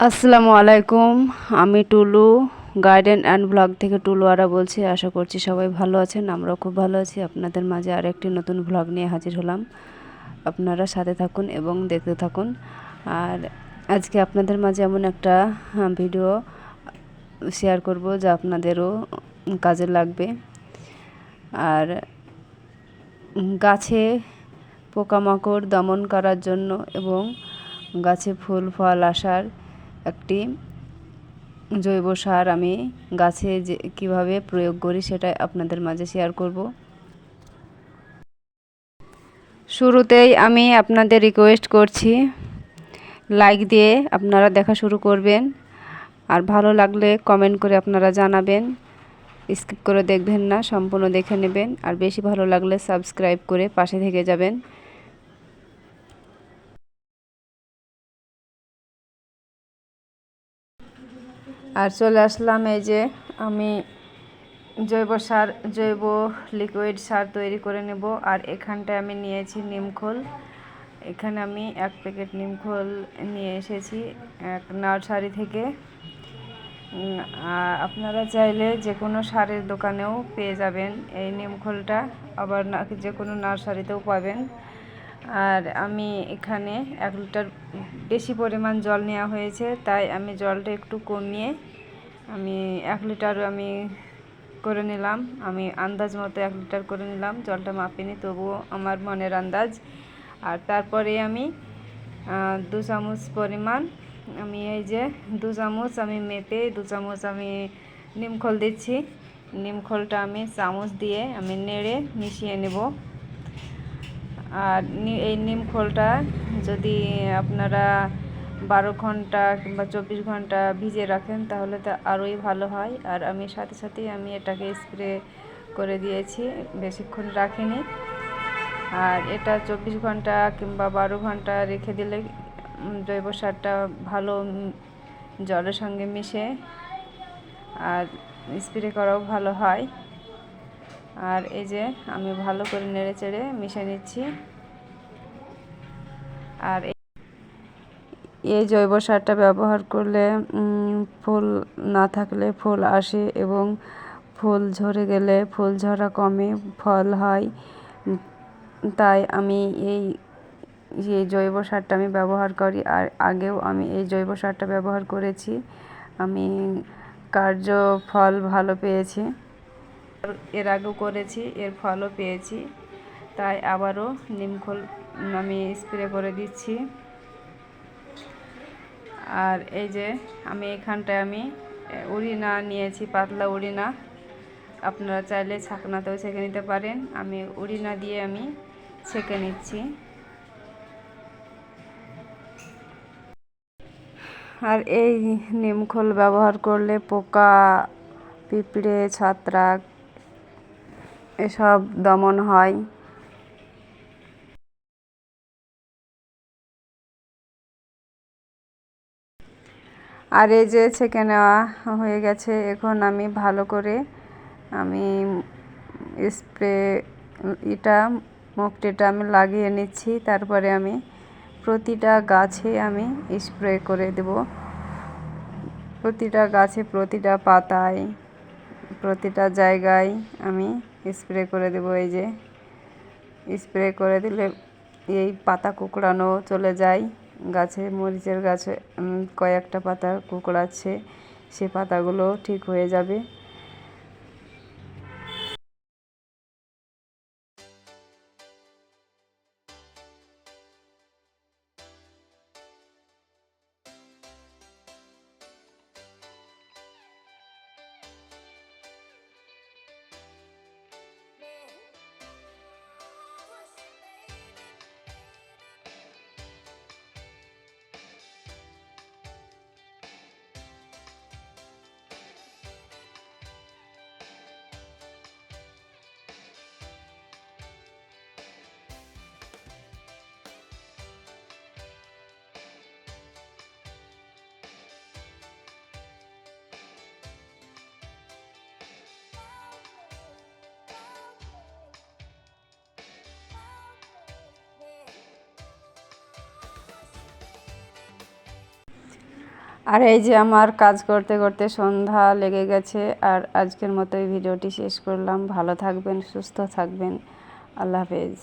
আসসালামু আলাইকুম আমি টুলু গার্ডেন অ্যান্ড ব্লগ থেকে টুলু আরা বলছি। আশা করছি সবাই ভালো আছেন আমরাও খুব ভালো আছি। আপনাদের মাঝে আর একটি নতুন ব্লগ নিয়ে হাজির হলাম। আপনারা সাথে থাকুন এবং দেখতে থাকুন। আর আজকে আপনাদের মাঝে এমন একটা হ্যাঁ, ভিডিও শেয়ার করব যা আপনাদেরও কাজে লাগবে। আর গাছে পোকামাকড় দমন করার জন্য এবং গাছে ফুল ফল আসার একটি জৈব সার আমি গাছে যে কীভাবে প্রয়োগ করি সেটা আপনাদের মাঝে শেয়ার করব। শুরুতেই আমি আপনাদের রিকোয়েস্ট করছি লাইক দিয়ে আপনারা দেখা শুরু করবেন। আর ভালো লাগলে কমেন্ট করে আপনারা জানাবেন। স্কিপ করে দেখবেন না, সম্পূর্ণ দেখে নেবেন। আর বেশি ভালো লাগলে সাবস্ক্রাইব করে পাশে থেকে যাবেন। আর চলে আসলাম এই যে আমি জৈব সার, জৈব লিকুইড সার তৈরি করে নেব। আর এখানটায় আমি নিয়েছি নিমখোল এখানে আমি এক প্যাকেট নিমখোল নিয়ে এসেছি এক নার্সারি থেকে। আপনারা চাইলে যে কোনো সারের দোকানেও পেয়ে যাবেন এই নিমখোলটা আবার যে কোনো নার্সারিতেও পাবেন। আর আমি এখানে এক লিটার বেশি পরিমাণ জল নেওয়া হয়েছে, তাই আমি জলটা একটু কমিয়ে আমি এক লিটার আমি করে নিলাম। আমি আন্দাজ মতো এক লিটার করে নিলাম, জলটা মাপিনি তবুও আমার মনের আন্দাজ। আর তারপরে আমি দু চামচ পরিমাণ আমি এই যে দু চামচ আমি মেপে, দু চামচ আমি নিমখোল দিচ্ছি। নিমখোলটা আমি চামচ দিয়ে আমি নেড়ে মিশিয়ে নেব। আর এই নিম খোলটা যদি আপনারা বারো ঘণ্টা কিংবা চব্বিশ ঘণ্টা ভিজিয়ে রাখেন, তাহলে তো আরোই ভালো হয়। আর আমি সাথে সাথেই আমি এটাকে স্প্রে করে দিয়েছি, বেশিক্ষণ রাখিনি। আর এটা চব্বিশ ঘণ্টা কিংবা বারো ঘণ্টা রেখে দিলে জৈব সারটা ভালো জলের সঙ্গে মিশে আর স্প্রে করাও ভালো হয়। আর এই যে আমি ভালো করে নেড়ে চেড়ে মিশে নিচ্ছি। আর এই জৈব সারটা ব্যবহার করলে ফুল না থাকলে ফুল আসে এবং ফুল ঝরে গেলে ফুল ঝরা কমে ফল হয়। তাই আমি এই এই জৈব সারটা আমি ব্যবহার করি। আর আগেও আমি এই জৈব সারটা ব্যবহার করেছি। আমি কার্য ফল ভালো পেয়েছি। এর আগেও করেছি, এর ফলও পেয়েছি। তাই আবারও নিমখোল আমি স্প্রে করে দিচ্ছি। আর এই যে আমি এখানটায় আমি উড়িনা নিয়েছি, পাতলা উড়িনা। আপনারা চাইলে ছাকনাতেও ছেঁকে নিতে পারেন। আমি উড়িনা দিয়ে আমি ছেঁকে নিচ্ছি। আর এই নিমখোল ব্যবহার করলে পোকা, পিঁপড়ে, ছত্রাক এসব দমন হয়। আর এই যে ছেঁকে নেওয়া হয়ে গেছে, এখন আমি ভালো করে আমি স্প্রে এটা মুখটিটা আমি লাগিয়ে নিচ্ছি। তারপরে আমি প্রতিটা গাছে আমি স্প্রে করে দেব। প্রতিটা গাছে প্রতিটা পাতায়, প্রতিটা জায়গায় আমি স্প্রে করে দেবো, এই যে। স্প্রে করে দিলে এই পাতা কুকড়ানো চলে যায়। গাছে, মরিচের গাছে কয়েকটা পাতা কুকড়াচ্ছে, সে পাতাগুলো ঠিক হয়ে যাবে। আর এই যে আমার কাজ করতে করতে সন্ধ্যা লেগে গেছে, আর আজকের মতো এই ভিডিওটি শেষ করলাম। ভালো থাকবেন, সুস্থ থাকবেন। আল্লাহ হাফেজ।